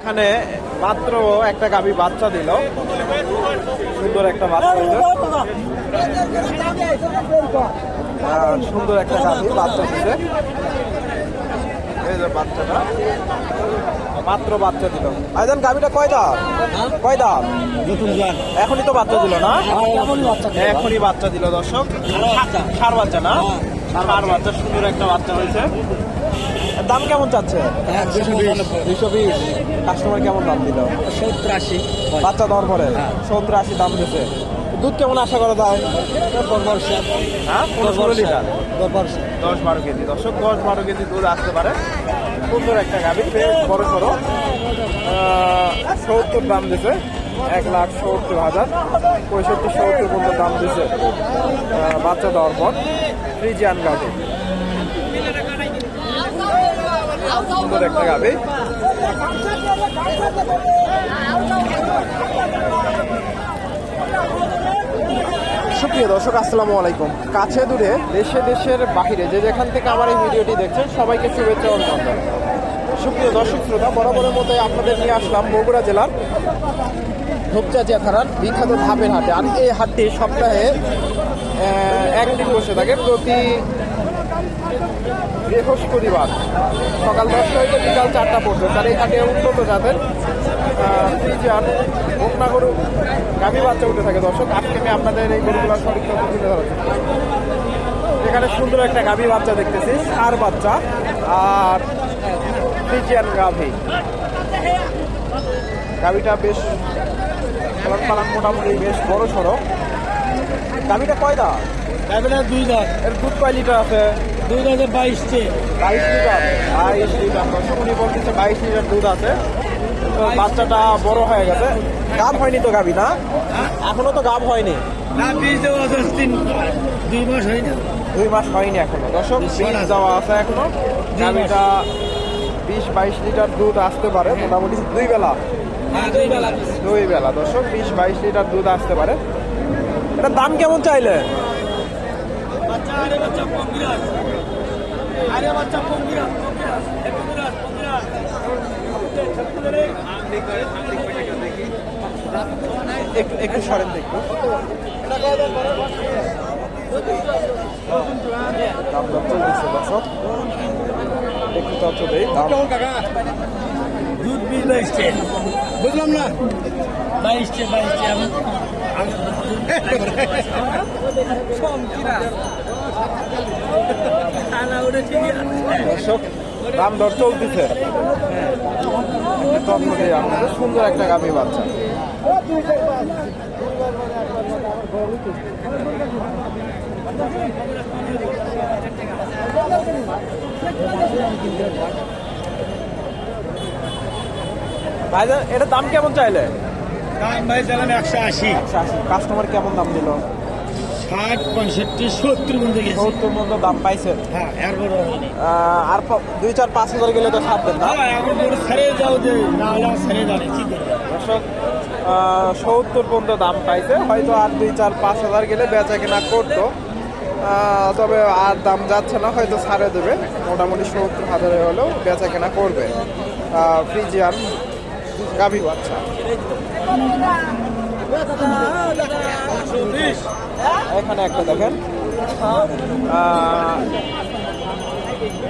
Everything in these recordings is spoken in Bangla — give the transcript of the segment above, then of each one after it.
এখানে মাত্র একটা গাবি বাচ্চা দিল। সুন্দর একটা বাচ্চা দিল সুন্দর একটা গাভী বাচ্চা যে বাচ্চাটা। মাত্র বাচ্চা দিল। আইজান গাভীটা কয় দাম? কয় দাম? এখনই তো বাচ্চা দিল না? এখনই বাচ্চা দিল দর্শক। ষাড় বাচ্চা না? ষাড় বাচ্চা, সুন্দর একটা বাচ্চা হয়েছে। দাম কেমন চাচ্ছে? দুইশো বিশ। কাস্টমার কেমন দাম দিল? সত্তর আশি বাচ্চা দেওয়ার পরে সত্তর আশি দাম দিচ্ছে দুধ কেমন আশা করা যায়? হ্যাঁ? লিটার? দশ বারো কেজি। দর্শক দশ বারো কেজি দুধ আসতে পারে। সুন্দর একটা গাভি বেশ বড় সড়ো। সত্তর দাম দিছে। এক লাখ সত্তর হাজার। পঁয়ষট্টি সত্তর পর্যন্ত দাম দিছে। বাচ্চা দেওয়ার পর ফ্রিজিয়ান গাভি। সুন্দর একটা গাভি সুপ্রিয় দর্শক, আসসালামু আলাইকুম। কাছে দূরে, দেশে দেশের বাহিরে যে যেখান থেকে আমার এই ভিডিওটি দেখছেন, সবাইকে শুভেচ্ছা অভিনন্দন। সুপ্রিয় দর্শক, শ্রোতা, বরাবরের মতো আপনাদের নিয়ে আসলাম বগুড়া জেলার ধূপচাচিয়া থানার বিখ্যাত ধাপের হাটে। আর এই হাটটি সপ্তাহে একদিন বসে থাকে প্রতি বৃহস্পতিবার। সকাল দশটা হইতে বিকাল চারটা পর্যন্ত। আর এই হাটে উন্নত জাতের ফ্রিজিয়ান বকনা গরু গাভী বাচ্চা উঠে থাকে। দর্শক আজকে আমি আপনাদের এই গরুগুলোর সঠিক তথ্য তুলে এখানে সুন্দর একটা গাভী বাচ্চা দেখতেছি সার বাচ্চা আর ফ্রিজিয়ান গাভী। গাভীটা বেশ পালন পালন মোটামুটি বেশ বড় সড়ো গাভীটা কয়দা দুই দাঁত। এর দুধ কয় লিটার আছে? বাইশ লিটার? বাইশ লিটার। দর্শক উনি বলতেছে বাইশ লিটার দুধ আছে। তো বাচ্চাটা বড় হয়ে গেছে। গাব হয়নি তো গাবি না? এখনও তো গাব হয়নি। না বীজ দেওয়া আছে তিন দুই মাস হয় দুই মাস হয়নি এখনও। দর্শক বীজ। দেওয়া আছে এখনও। গাবিটা বিশ বাইশ লিটার দুধ আসতে পারে। মোটামুটি দুই বেলা। হ্যাঁ দুই বেলা দুই বেলা। দর্শক বিশ বাইশ লিটার দুধ আসতে পারে। এটা দাম কেমন চাইলে আরে বাচ্চা পঙ্গিরাজ পঙ্গিরাজ পঙ্গিরাজ একটু একটু সরেন একটু দাম চলতেছে দর্শক একটু তথ্য দেই দাম। দুধ বীজ বাইশটে বুঝলাম না? বাইশটে বাইশটে আমি দর্শক দাম দর চলতেছে। তথ্য আপনাদের সুন্দর একটা গাভী বাচ্চা। ভাইজান এটা দাম কেমন চাইলে? দাম ভাই চালান একশো আশি। একশো আশি। কাস্টমার কেমন দাম দিল? ষাট পঁয়ষট্টি সত্তর পর্যন্ত গেছে। সত্তর দাম পাইছেন হ্যাঁ এরপর আর দুই চার পাঁচ হাজার গেলে তো ছাড়বেন না? হ্যাঁ এখন ছেড়ে যাও যে না হলে ছেড়ে যাবে কি করবে? দর্শক সত্তর পর্যন্ত দাম পাইছে। হয়তো আর দুই চার পাঁচ হাজার গেলে বেচা কেনা করতো। তবে আর দাম যাচ্ছে না হয়তো ছাড়ে দেবে। মোটামুটি সত্তর হাজারে হলেও বেচা কেনা করবে। ফ্রিজিয়ান গাভী বাচ্চা। এখানে একটা দেখেন।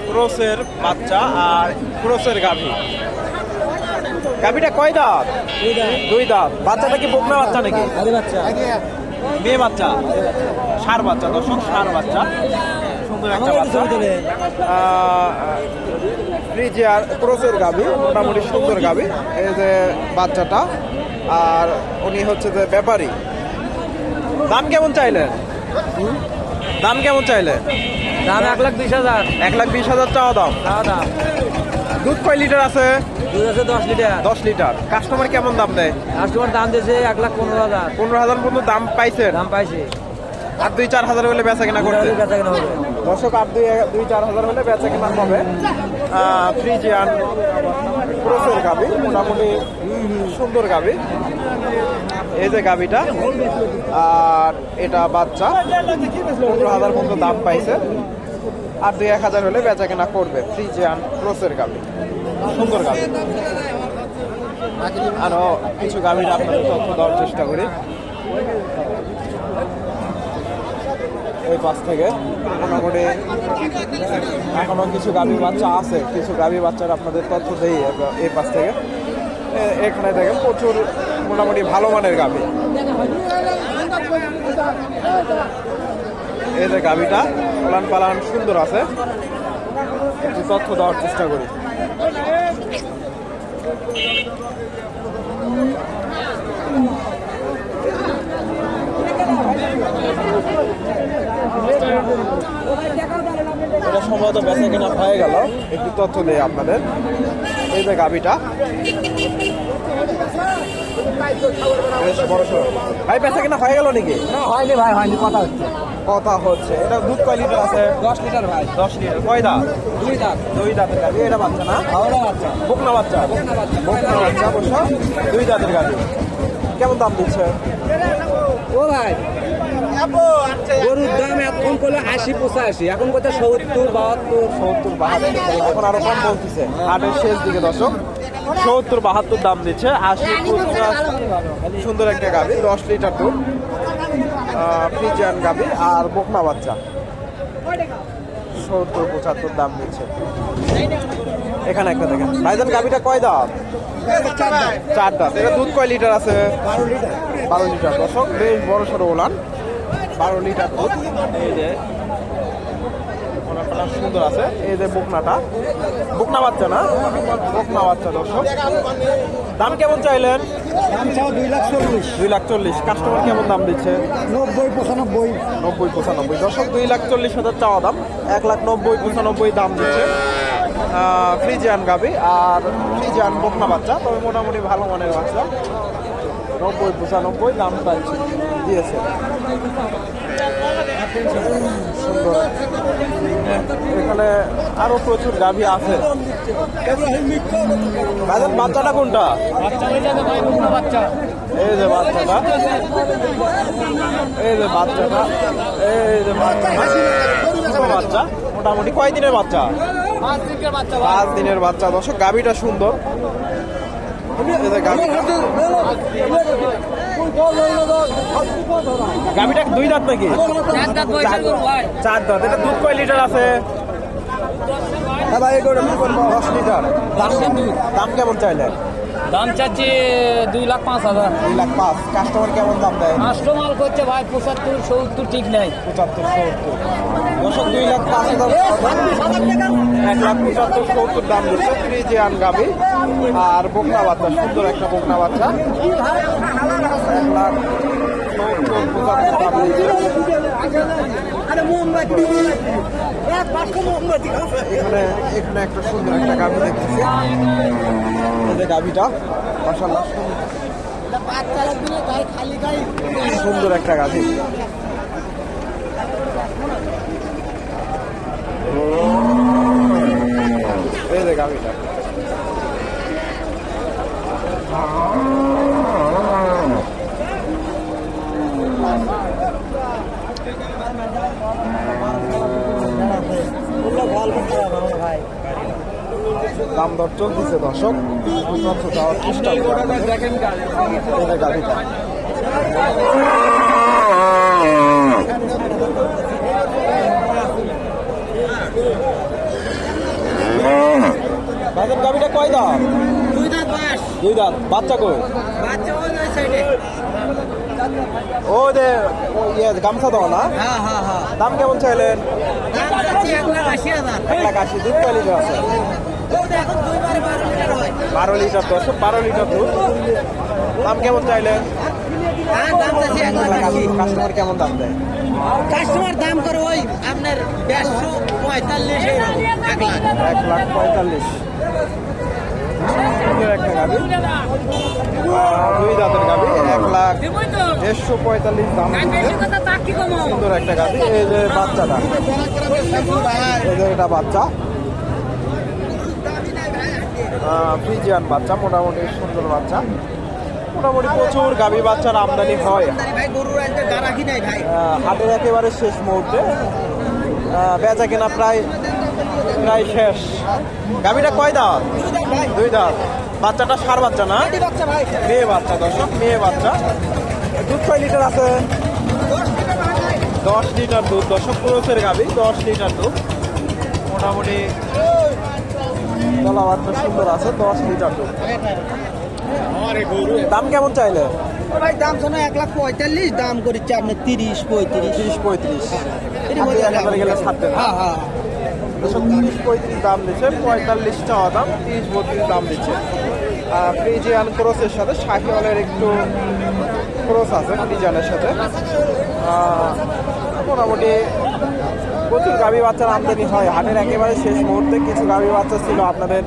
ক্রোসের বাচ্চা আর ক্রোসের গাভী। গাভীটা কয় দাঁত? দুই দাঁত। বাচ্চাটা কি বকনা বাচ্চা নাকি? বাচ্চা মেয়ে বাচ্চা। সার বাচ্চা দর্শক সার বাচ্চা। সুন্দর একটা বাচ্চা। ফ্রিজিয়ার ক্রোসের গাভী মোটামুটি সুন্দর গাভী। এই যে বাচ্চাটা আর উনি হচ্ছে যে ব্যাপারী। দাম কেমন চাইলেন? দাম কেমন চাইলে দাম এক লাখ বিশ হাজার। এক লাখ বিশ হাজার চাওয়া দাম। দাও দাম দুধ কয় লিটার আছে? দুধ আছে দশ লিটার। দশ লিটার। কাস্টমার কেমন দাম দেয়? কাস্টমার দাম দিয়েছে এক লাখ পনেরো হাজার। পনেরো হাজার পর্যন্ত দাম পাইছেন? দাম পাইছে। আর দুই চার হাজার হলে বেচা কেনা করতে। বেচা কেনা হবে। দর্শক আর দুই দুই চার হাজার হলে বেচা কেনা হবে। ফ্রিজিয়ান ক্রোসের গাবি। মোটামুটি সুন্দর গাবি। এই যে গাবিটা, আর এটা বাচ্চা। পনেরো হাজার পর্যন্ত দাম পাইছে। আর দুই এক হাজার হলে বেচা কেনা করবে। ফ্রিজিয়ান ক্রোসের গাবি। সুন্দর গাবি। আরও কিছু গাভীর আপনাদের তথ্য দেওয়ার চেষ্টা করি। ওই পাশ থেকে মোটামুটি এখনও কিছু গাভীর বাচ্চা আছে। কিছু গাভীর বাচ্চার আপনাদের তথ্য দেই এই পাশ থেকে। এখানে দেখেন প্রচুর মোটামুটি ভালো মানের গাভী। এই যে গাভীটা, পালান পালান সুন্দর আছে। একটু তথ্য দেওয়ার চেষ্টা করি। এটা সম্ভবত বেচা কেনা হয়ে গেল। একটু তথ্য দেয় আপনাদের। এই যে গাভিটা। বেশ বড় সড়ো। ভাই বেচা কেনা হয়ে গেল নাকি? হয়নি ভাই হয়নি কথা হচ্ছে। কথা হচ্ছে। এটা দুধ কয় লিটার আছে? দশ লিটার ভাই। দশ লিটার। কয় দাঁত? দুই দাঁত। দুই দাঁতের গাভি। এটা বাচ্চা না? হাওড়া বাচ্চা। বকনা বাচ্চা? বকনা বাচ্চা। অবশ্য দুই দাঁতের গাভি। কেমন দাম দিচ্ছে? ও ভাই গরুর দাম এখন করলে আশি পঁচাশি এখন কোথায় সত্তর বাহাত্তর। সত্তর বাহাত্তর। এখন আরও কম বলতেছে। আটের শেষ দিকে দশক সত্তর বাহাত্তর দাম দিচ্ছে আশি সুন্দর একটা গাভি দশ লিটার দুধ। ফ্রিজিয়ান গাভি আর বকনা বাচ্চা। সত্তর পঁচাত্তর দাম দিচ্ছে এখানে একটা দেখেন। ভাইজান গাভিটা কয় দাম চার দাঁত। এটা দুধ কয় লিটার আছে? বারো লিটার। বারো লিটার। দশক বেশ বড় সড়ো ওলান। বারো লিটার দুধ। এই যে ওনারটা সুন্দর আছে। এই যে বকনাটা। বকনা বাচ্চা না? বকনা বাচ্চা দর্শক। দাম কেমন চাইলেন? দাম চাও দুই লাখ চল্লিশ। দুই লাখ চল্লিশ। কাস্টমার কেমন দাম দিচ্ছে? নব্বই পঁচানব্বই। নব্বই পঁচানব্বই। দর্শক দুই লাখ চল্লিশ হাজার চাওয়া দাম। এক লাখ নব্বই পঁচানব্বই দাম দিচ্ছে। ফ্রিজিয়ান গাবি আর ফ্রিজিয়ান বকনা বাচ্চা। তবে মোটামুটি ভালো মানের বাচ্চা। নব্বই পঁচানব্বই দাম পাচ্ছে এখানে আরও প্রচুর গাভী আছে। বাচ্চাটা কোনটা? এই যে বাচ্চাটা। এই যে বাচ্চাটা। এই যে বাচ্চা, মোটামুটি কয় দিনের বাচ্চা? পাঁচ দিনের বাচ্চা। দর্শক, গাভীটা সুন্দর। গাভীটা দুই দাঁত নাকি? চার- দাঁত এটা দুধ কয় লিটার আছে? হ্যাঁ ভাই করব? দশ লিটার। দাম কেমন চাইলেন? দাম চাচ্ছি দুই লাখ পাঁচ হাজার। দুই লাখ পাঁচ। কাস্টমার কেমন দাম দেয়? কাস্টমার করছে ভাই পঁচাত্তর সত্তর ঠিক নেই। পঁচাত্তর সত্তর। দশক দুই লাখ পাঁচ হাজার এক লাখ পঁচাত্তর সত্তর দাম দিচ্ছে আর বকনা বাচ্চা, সুন্দর একটা বকনা বাচ্চা। এক লাখ এখানে একটা সুন্দর একটা গাভি দেখতেছি। মাসাল্লাহ সুন্দর একটা গাভি। এই যে গাভিটা দাম দর চলতেছে দর্শক চেষ্টা করব আপনাদের। এই যে গাভিটা বাজার গাভিটা কয় দাম দুই দাঁত বাচ্চা কই? ও যে ইয়ে গামছা দাও না? দাম কেমন চাইলেন? এক লাখ আশি দুধ কয় লিটার আছে? বারো লিটার দশ বারো লিটার দুধ। দাম কেমন চাইলেন? কাস্টমার কেমন দাম দেয়? কাস্টমার দাম করে ওই আপনার দেড়শো পঁয়তাল্লিশ এক লাখ। এক লাখ পঁয়তাল্লিশ। সুন্দর একটা গাবি। দুই দাঁতের গাবি এক লাখ দেড়শো পঁয়তাল্লিশ দাম সুন্দর একটা গাবি এই যে বাচ্চাটা। এই যে এটা বাচ্চা। ফ্রিজিয়ান বাচ্চা মোটামুটি সুন্দর বাচ্চা। মোটামুটি প্রচুর গাবি বাচ্চার আমদানি হয়। হাটের একেবারে শেষ মুহূর্তে। বেচা কেনা প্রায় প্রায় শেষ। গাভিটা কয় দাঁত? দুই দাঁত বাচ্চাটা সার বাচ্চা না? মেয়ে বাচ্চা দর্শক মেয়ে বাচ্চা। দুধ কয় লিটার আছে? দশ লিটার দুধ। দর্শক পুরুষের গাবি দশ লিটার দুধ। মোটামুটি তলাবারটা সুন্দর আছে দশ লিটার দুধ। দাম কেমন চাইলে? ভাই দাম শোনো এক লাখ পঁয়তাল্লিশ দাম করিচ্ছে আপনি তিরিশ পঁয়ত্রিশ। তিরিশ পঁয়ত্রিশ। হ্যাঁ হ্যাঁ। তিরিশ পঁয়ত্রিশ দাম দিচ্ছে পঁয়তাল্লিশ চাওয়া দাম তিরিশ বত্রিশ দাম দিচ্ছে। ফ্রিজিয়ান ক্রসের সাথে শাহিওয়ালের একটু ক্রস আছে ফ্রিজিয়ানের সাথে। মোটামুটি প্রচুর গাভী বাচ্চার আমদানি হয়। হাটের একেবারে শেষ মুহূর্তে কিছু গাভী বাচ্চা ছিল আপনাদের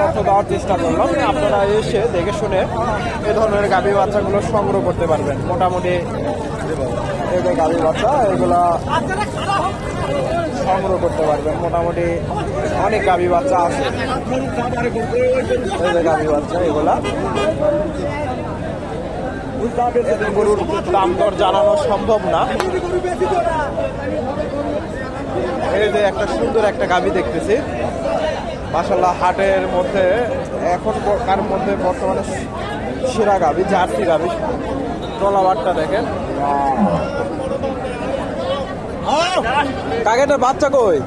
তথ্য দেওয়ার চেষ্টা করলাম। আপনারা এসে দেখে শুনে এ ধরনের গাভী বাচ্চাগুলো সংগ্রহ করতে পারবেন। মোটামুটি যে গাভী বাচ্চা, এগুলা সংগ্রহ করতে পারবেন। মোটামুটি অনেক গাভী বাচ্চা আছে। এই বাচ্চা, এগুলা। গরুর দাম দর জানানো সম্ভব না। এই যে একটা সুন্দর একটা গাভী দেখতেছি। মাসাল্লাহ হাটের মধ্যে, এখন কার মধ্যে বর্তমানে সেরা গাবি, জার্সি গাবি, তলাবারটা দেখেন। কাকেটার বাচ্চা কই?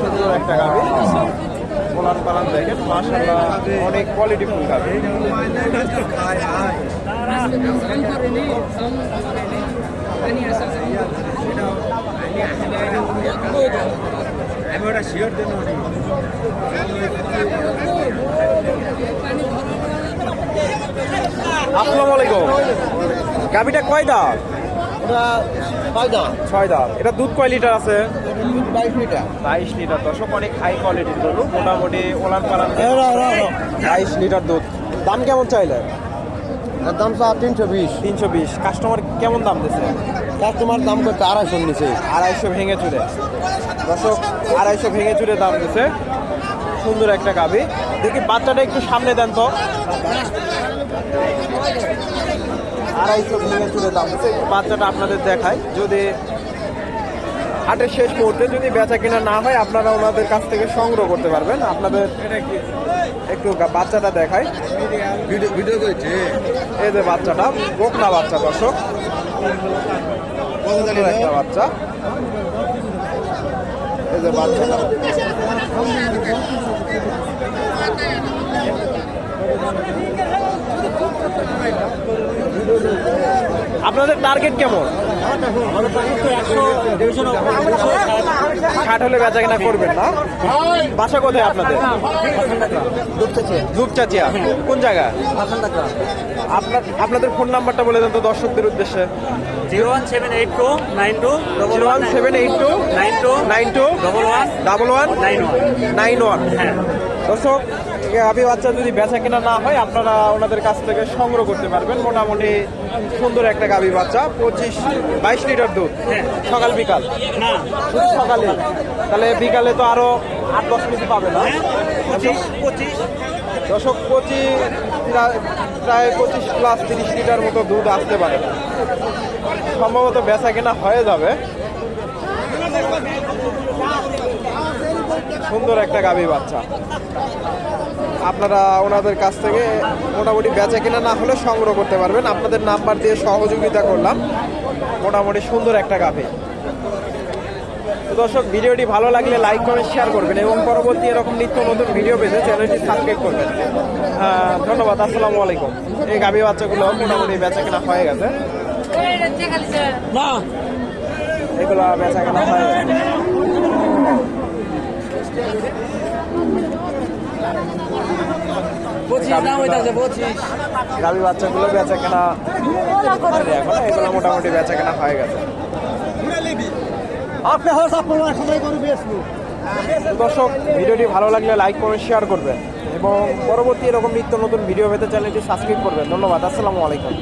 সুন্দর একটা গাভী পোলান পালান দেখেন মাসাল্লাহ অনেক কোয়ালিটি ফুল গাভী আসসালামু আলাইকুম গাভীটা কয় দাঁত? ওটা ছয় দাঁত। এটা দুধ কয় লিটার আছে? বাইশ লিটার। বাইশ লিটার। দর্শক অনেক হাই কোয়ালিটির গরু মোটামুটি ওলান পালান বাইশ লিটার দুধ। দাম কেমন চাইলে দাম স্যার তিনশো বিশ। তিনশো বিশ। কাস্টমার কেমন দাম দিচ্ছে? কাস্টমার দাম করতে আড়াইশো নিচে। আড়াইশো ভেঙে চুরে। দর্শক আড়াইশো ভেঙে চুরে দাম দিচ্ছে সুন্দর একটা গাভী। দেখি বাচ্চাটা একটু সামনে দেন তো। আড়াইশো ভেঙে চুরে দাম একটু বাচ্চাটা আপনাদের দেখায় যদি হাটের শেষ মুহূর্তে যদি বেচা কিনা না হয় আপনারা ওনাদের কাছ থেকে সংগ্রহ করতে পারবেন। আপনাদের একটু বাচ্চাটা দেখায় ভিডিও করেছে। এই যে বাচ্চাটা গোকনা বাচ্চা দর্শক। একটা বাচ্চা। আপনাদের টার্গেট কেমন? ষাট হলে বেচা কিনা করবেন না? বাসা কোথায় আপনাদের? ধূপচাচিয়া কোন জায়গা? আপনার আপনাদের ফোন নাম্বারটা বলে দেন তো দর্শকদের উদ্দেশ্যে। Zero one seven eight two nine two zero one seven eight two nine two nine two double one double one nine one. Nine one. হ্যাঁ দর্শক গাভী বাচ্চা যদি বেচা কেনা না হয় আপনারা ওনাদের কাছ থেকে সংগ্রহ করতে পারবেন। মোটামুটি সুন্দর একটা গাভী বাচ্চা পঁচিশ বাইশ লিটার দুধ সকাল বিকাল। না। শুধু সকালে তাহলে বিকালে তো আরও আট দশ কেজি পাবে না? পঁচিশ পঁচিশ। দশক পঁচিশ প্রায়- প্রায় পঁচিশ প্লাস তিরিশ লিটার মতো দুধ আসতে পারে। সম্ভবত বেচা কেনা হয়ে যাবে। সুন্দর একটা গাভী বাচ্চা। আপনারা ওনাদের কাছ থেকে মোটামুটি বেচা কেনা না হলে সংগ্রহ করতে পারবেন। আপনাদের নাম্বার দিয়ে সহযোগিতা করলাম। মোটামুটি সুন্দর একটা গাভী। তো দর্শক ভিডিওটি ভালো লাগলে লাইক কমেন্ট শেয়ার করবেন এবং পরবর্তী এরকম নিত্য নতুন ভিডিও পেতে চ্যানেলটি সাবস্ক্রাইব করবেন। ধন্যবাদ আসসালামু আলাইকুম। এই গাভী বাচ্চাগুলো মোটামুটি বেচা কেনা হয়ে গেছে। এগুলো বেচা কেনা হয়ে গেছে পঁচিশ দাম হইতাছে পঁচিশ গাভী বাচ্চাগুলো বেচা কেনা এখন এগুলো মোটামুটি বেচা কেনা হয়ে গেছে। আপনি দর্শক ভিডিওটি ভালো লাগলে লাইক কমেন্ট শেয়ার করবেন। এবং পরবর্তী এরকম নিত্য নতুন ভিডিও পেতে চ্যানেলটি সাবস্ক্রাইব করবেন। ধন্যবাদ আসসালামু আলাইকুম।